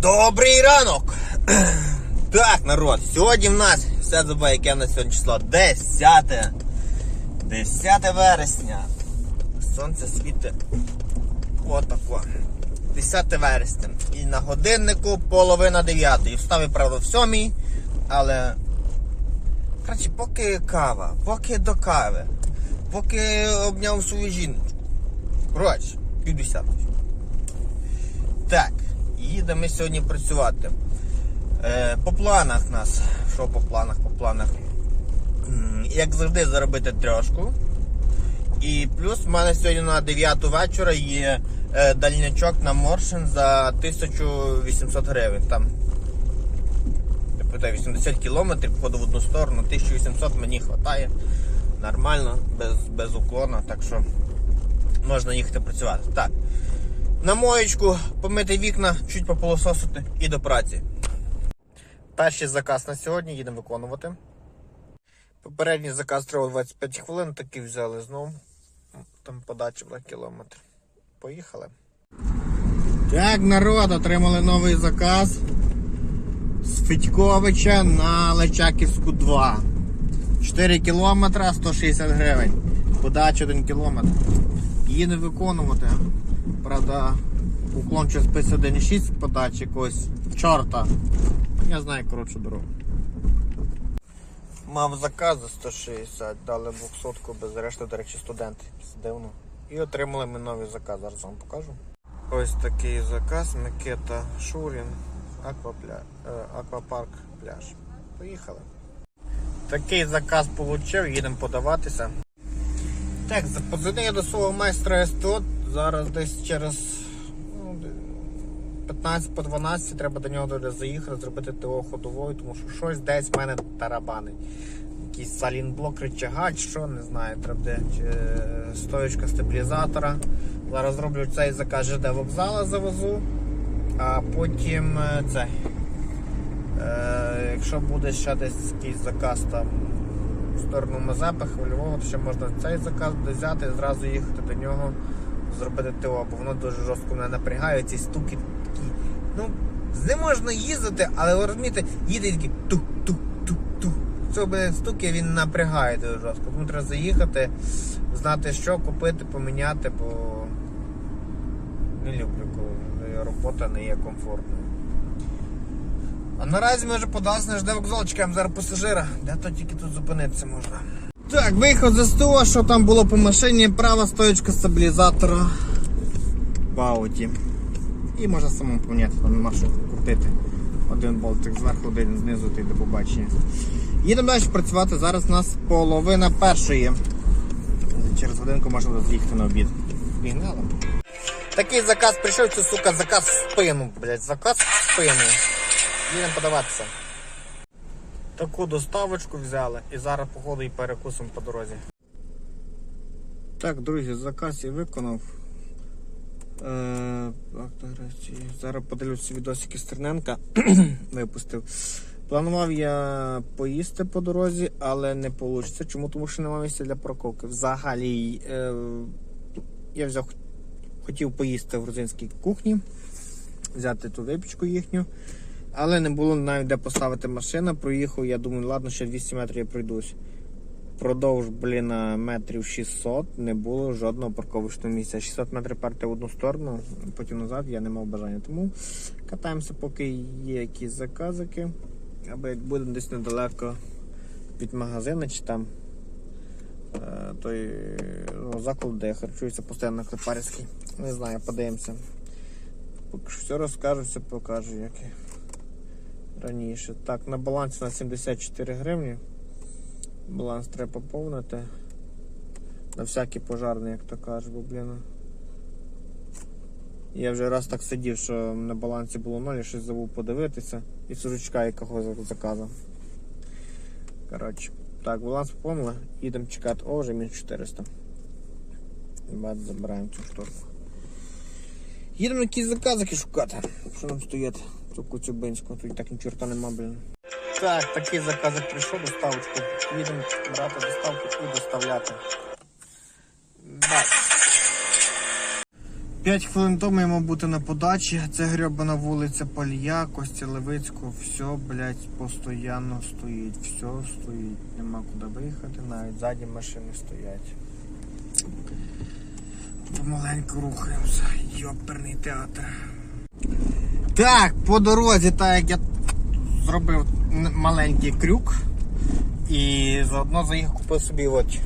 Добрий ранок! Так, народ, сьогодні в нас все забуває, яке в нас сьогодні число. 10. 10 вересня. Сонце світить отако. 10 вересня. І на годиннику половина 9. Встав я, правда, в 7, але. Коротше, поки кава, поки до кави, поки обняв свою жіночку. Коротше, пів. Так, їдемо ми сьогодні працювати. Е, по планах нас. Що по планах? По планах. Як завжди, заробити трьошку. І плюс в мене сьогодні на 9 вечора є е, дальнячок на Моршин за 1800 гривень. Там 80 кілометрів, походу в одну сторону, 1800 мені вистачає. Нормально, без, без уклону, так що можна їхати працювати. Так. На моєчку помити вікна, чуть пополососити і до праці. Перший заказ на сьогодні їдемо виконувати. Попередній заказ тривав 25 хвилин, такий взяли знову. Там подача була кілометр. Поїхали. Так, народ, отримали новий заказ з Федьковича на Личаківську 2. 4 кілометра 160 гривень. Подача 1 кілометр. Їде виконувати. Правда, уклон через 51,6 подачі якогось чорта. Я знаю коротшу дорогу. Мав заказ за 160, дали 200 без решти, до речі, студенти. Дивно. І отримали ми новий заказ, зараз вам покажу. Ось такий заказ Микита Шурін, е, Аквапарк пляж. Поїхали. Такий заказ отримав, їдемо подаватися. Так, запозвонив я до свого майстра СТО. Зараз десь через ну, де- 15 по 12 треба до нього заїхати, зробити ТО ходовою, тому що щось десь в мене тарабани. Якийсь салінблок рычага, чи що, не знаю, треба чи, е, стоєчка стабілізатора. Зараз зроблю цей заказ ЖД вокзала завезу, а потім е, цей. Е, якщо буде ще десь якийсь заказ там в сторону Мазепи, Хвильового, то ще можна цей заказ взяти і зразу їхати до нього, зробити ТО, бо воно дуже жорстко мене напрягає, ці стуки такі. Ну, з ним можна їздити, але ви розумієте, їде тух-тух-тух-тух. Цього мене стуки він напрягає дуже жорстко. Тому треба заїхати, знати, що купити, поміняти, бо не люблю, коли робота не є комфортною. А наразі ми вже подалися на ЖД вокзал, чекаємо зараз пасажира. Де то тільки тут зупинитися можна. Так, виїхав за СТО, що там було по машині, права стоечка стабілізатора в ауті. І можна самому поміняти, там нема що крутити. Один болтик зверху, один знизу, й до побачення. Їдемо далі працювати. Зараз у нас половина першої. Через годинку можна буде з'їхати на обід. Пігнали. Такий заказ прийшов, це сука, заказ в спину, блядь, заказ в спину. Їдемо подаватися. Таку доставочку взяли і зараз походу і перекусимо по дорозі. Так, друзі, заказ я виконав. Е, зараз подивлюся відосики Стерненка. Випустив. Планував я поїсти по дорозі, але не вийде. Чому? Тому що немає місця для парковки. Взагалі, е, я взяв, хотів поїсти в грузинській кухні, взяти ту випічку їхню. Але не було навіть де поставити машину. Проїхав, я думаю, ладно, ще 200 метрів я пройдусь. Продовж, блін, метрів 600 не було жодного парковочного місця. 600 метрів перти в одну сторону, потім назад я не мав бажання. Тому катаємося, поки є якісь заказики. Або як будемо десь недалеко від магазину чи там е, той ну, заклад, де я харчуюся постійно Клепарський. Не знаю, подивимося. Поки що все розкажу, все покажу, як і раніше. Так, на балансі на 74 гривні. Баланс треба поповнити. На всякий пожарний, як то кажуть, бо, блін. Я вже раз так сидів, що на балансі було 0, я щось забув подивитися. І сурочка якого заказав. Коротше, так, баланс поповнили, їдемо чекати. О, вже мінус 400. Бат, забираємо цю шторку. Їдемо якісь заказики шукати. Що нам стоять? Цю Коцюбинську, тут так ні чорта нема, блін. Так, такий заказик прийшов, доставочку. Їдемо брати доставку і доставляти. 5 хвилин тому йому бути на подачі. Це грьобана вулиця Полія, Костя Левицького. Все, блядь, постійно стоїть. Все стоїть. Нема куди виїхати, навіть ззаді машини стоять. Помаленьку рухаємося. Йоперний театр. Так, по дорозі, так як я зробив маленький крюк. І заодно заїхав купив собі от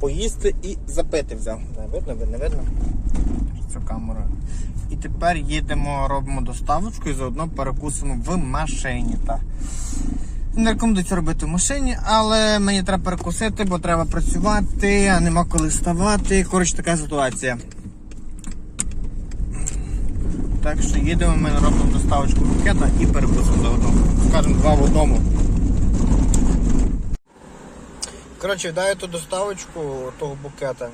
поїсти і запити взяв. Не видно, не видно? Цю камеру. І тепер їдемо, робимо доставочку і заодно перекусимо в машині. Та. Не рекомендую це робити в машині, але мені треба перекусити, бо треба працювати, а нема коли вставати. Коротше, така ситуація. Так що їдемо, ми робимо доставочку букета і перекусимо заодно. Скажемо, два в одному. Коротше, даю ту доставочку того букета.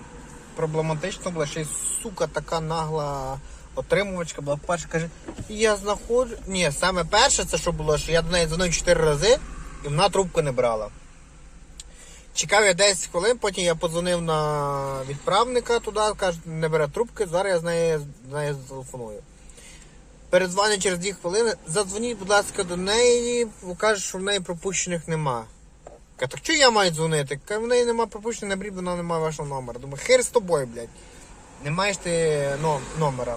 Проблематично була, ще й сука така нагла отримувачка була. Перша каже, я знаходжу. Ні, саме перше, це що було, що я до неї дзвонив 4 рази і вона трубку не брала. Чекав я 10 хвилин, потім я подзвонив на відправника туди, каже, не бере трубки, зараз я з нею, з нею зателефоную. Передзвоню через 2 хвилини, задзвоніть, будь ласка, до неї, бо каже, що в неї пропущених нема. Каже, так чого я маю дзвонити? Каже, в неї нема пропущених набрів, вона немає вашого номера. Думаю, хер з тобою, блядь. Не маєш ти но- номера.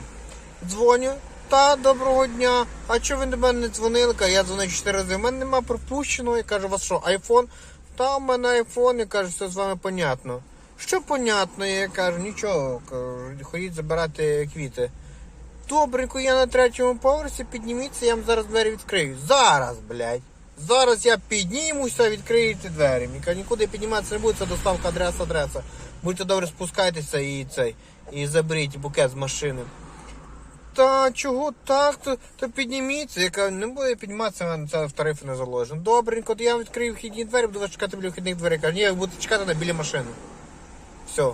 Дзвоню. Та, доброго дня. А чого ви до мене не дзвонили? Каже, я дзвоню 4 рази. У мене нема пропущеного. Я кажу, у вас що, айфон? Та, у мене айфон. Я кажу, все з вами понятно. Що понятно? Я кажу, нічого. Кажу, ходіть забирати квіти. Добренько, я на третьому поверсі, підніміться, я вам зараз двері відкрию. Зараз, блядь. Зараз я піднімуся, відкриєте двері. Міка нікуди підніматися не буде, це доставка адреса, адреса. Будьте добре, спускайтеся і цей. І заберіть букет з машини. Та чого так? То, то підніміться. Я кажу, не буде підніматися, це в тарифи не заложено. Добренько, то я відкрию вхідні двері, буду вас чекати біля вхідних дверей. Кажу, ні, ви будете чекати на біля машини. Все.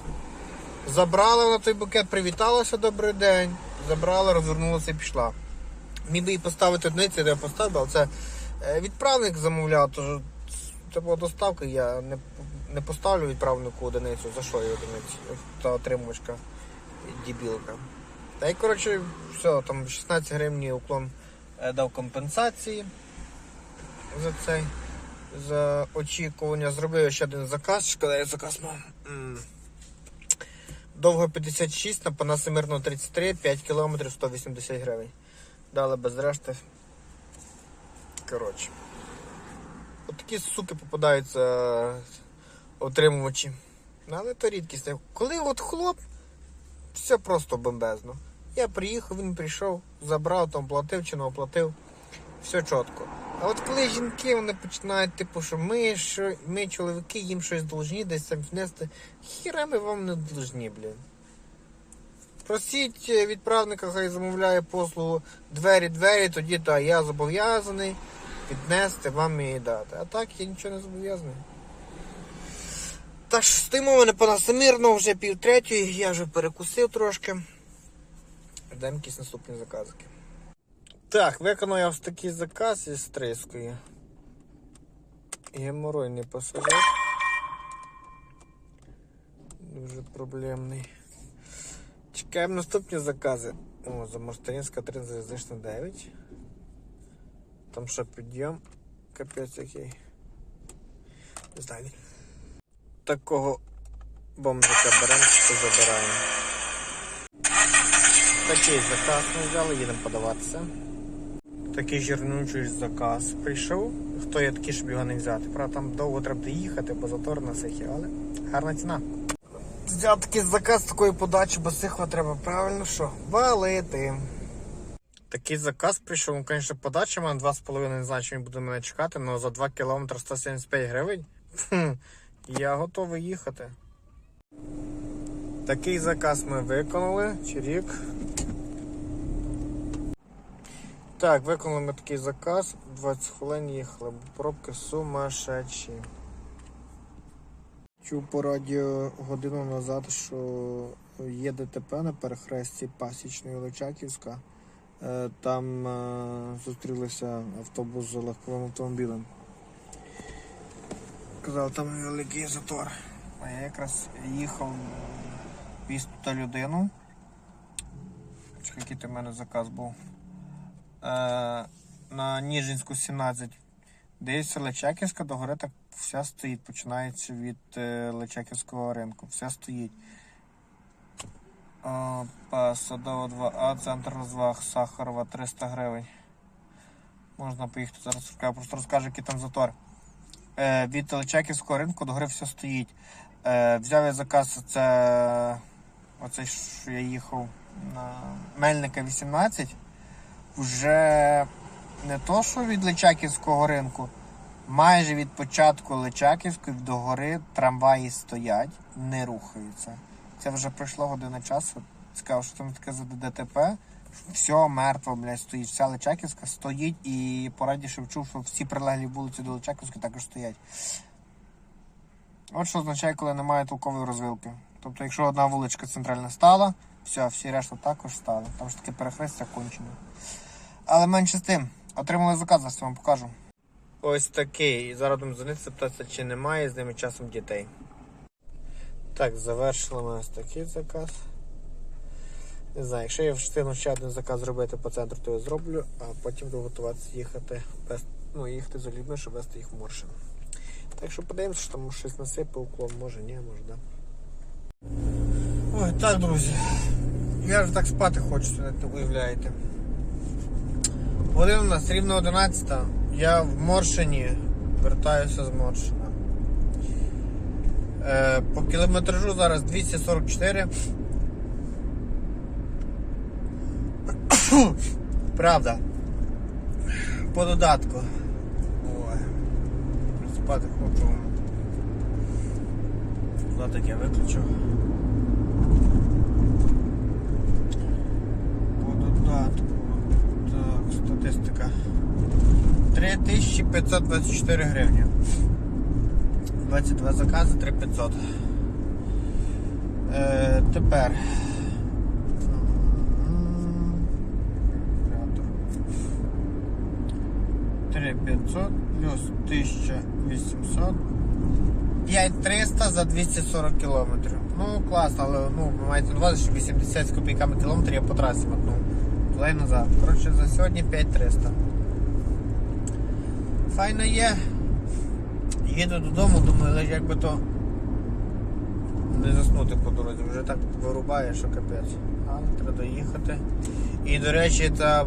Забрала вона той букет, привіталася, добрий день. Забрала, розвернулася і пішла. Міг би її поставити одиниці, де я поставив, але це е, відправник замовляв, тож це була доставка, я не, не поставлю відправнику одиницю. За що я одиницю? Та отримувачка дібілка. Та й коротше, все, там 16 гривень уклон е, дав компенсації за цей. За очікування. Зробив ще один заказ. Шкода, я заказ мав. Довго 56, на Панаса Мирного 33, 5 кілометрів 180 гривень. Дали без решти. Коротше. От такі суки попадаються е, отримувачі. Ну, Але то рідкість. Коли от хлоп, все просто бомбезно. Я приїхав, він прийшов, забрав, там платив чи не оплатив. Все чітко. А от коли жінки вони починають, типу, що ми, що ми чоловіки, їм щось должні, десь там внести, хіра ми вам не должні, блін. Просіть відправника, хай замовляє послугу двері-двері, тоді та я зобов'язаний віднести вам і дати. А так я нічого не зобов'язаний. Так що стоїмо мене пана Самірного вже пів третьої, я вже перекусив трошки. Даємо якісь наступні заказики. Так, виконав я ось такий заказ із стрискою. Геморойний пасажир. Дуже проблемний. Чекаємо наступні закази. О, Замостарінська 3 залізнична 9. Там ще підйом. Капець який. Не. Такого бомжика беремо, що забираємо. Такий заказ ми взяли, їдемо подаватися. Такий жирнючий заказ прийшов. Хто є такий, щоб його не взяти? Правда, там довго треба їхати, бо затор на сихі, але гарна ціна. Взяв такий заказ такої подачі, бо сихва треба правильно що? Валити. Такий заказ прийшов, ну, звісно, подача мене 2,5, не знаю, чи він буде мене чекати, але за 2 км 175 гривень. Я готовий їхати. Такий заказ ми виконали. Чирік. Так, виконали ми такий заказ. 20 хвилин їхали, бо пробки сумасшедші. Чув по радіо годину назад, що є ДТП на перехресті Пасічної Личаківська. Е, Там е, зустрілися автобус з легковим автомобілем. Казав, там великий затор. А я якраз їхав віз туди людину. Який в мене заказ був. Е, на Ніжинську 17. Дивіться, Лечаківська догори так вся стоїть. Починається від е, Лечаківського ринку. Вся стоїть. Опа, Садова 2А, центр розваг, Сахарова 300 гривень. Можна поїхати зараз розкажу, просто розкажу, який там затор. Е, від Личаківського ринку до гори все стоїть. Взяв я заказ, це оцей, що я їхав на Мельника 18. Вже не то, що від Личаківського ринку, майже від початку Личаківської до гори трамваї стоять, не рухаються. Це вже пройшло година часу. Цікаво, що там таке за ДТП. Все мертво, блядь, стоїть. Вся Личаківська стоїть і по раді чув, що всі прилеглі вулиці до Личаківської також стоять. От що означає, коли немає толкової розвилки. Тобто, якщо одна вуличка центральна стала, все, всі решта також стали. Там ж таке перехрестя кончене. Але менше з тим, отримали заказ, зараз вам покажу. Ось такий. І зараз будемо дзвонитися, питатися, чи немає з ними часом дітей. Так, завершили ми ось такий заказ. Не знаю, якщо я встигну ще один заказ зробити по центру, то я зроблю, а потім буду готуватися їхати без, ну, їхати за людьми, щоб вести їх в Моршин. Так що подивимося, що там щось насипав, уклон, може ні, може да. Ой, так, друзі. Я вже так спати хочу, не уявляєте. Година у нас рівно 11. Я в Моршині вертаюся з Моршина. Е, по кілометражу зараз 244. Правда. По додатку. Ой. Спати хочу. Додаток я виключив. По додатку. Так, статистика. 3524 гривні. 22 закази, 3500. Е, тепер. 3500 плюс 1800. 5300 за 240 кілометрів. Ну, класно, але ну, ви маєте на увазі, що 80 з копійками кілометрів я по трасі мотнув. Туди назад. Коротше, за сьогодні 5300. Файно є. Їду додому, думаю, але як би то не заснути по дорозі, вже так вирубає, що капець. Але треба доїхати. І до речі, та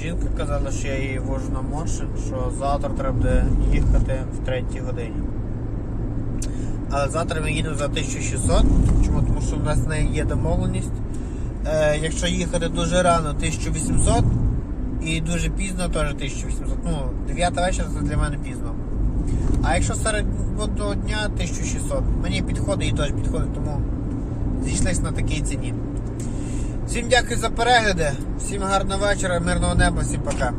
жінка казала, що я її вожу на Моршин, що завтра треба буде їхати в третій годині. Але завтра ми їдемо за 1600. Чому? Тому що в нас з нею є домовленість. Е, якщо їхати дуже рано 1800 і дуже пізно теж 1800. Ну, 9 вечора це для мене пізно. А якщо серед до дня 1600, мені підходить і теж підходить, тому зійшлися на такій ціні. Всім дякую за перегляди, всім гарного вечора, мирного неба, всім пока.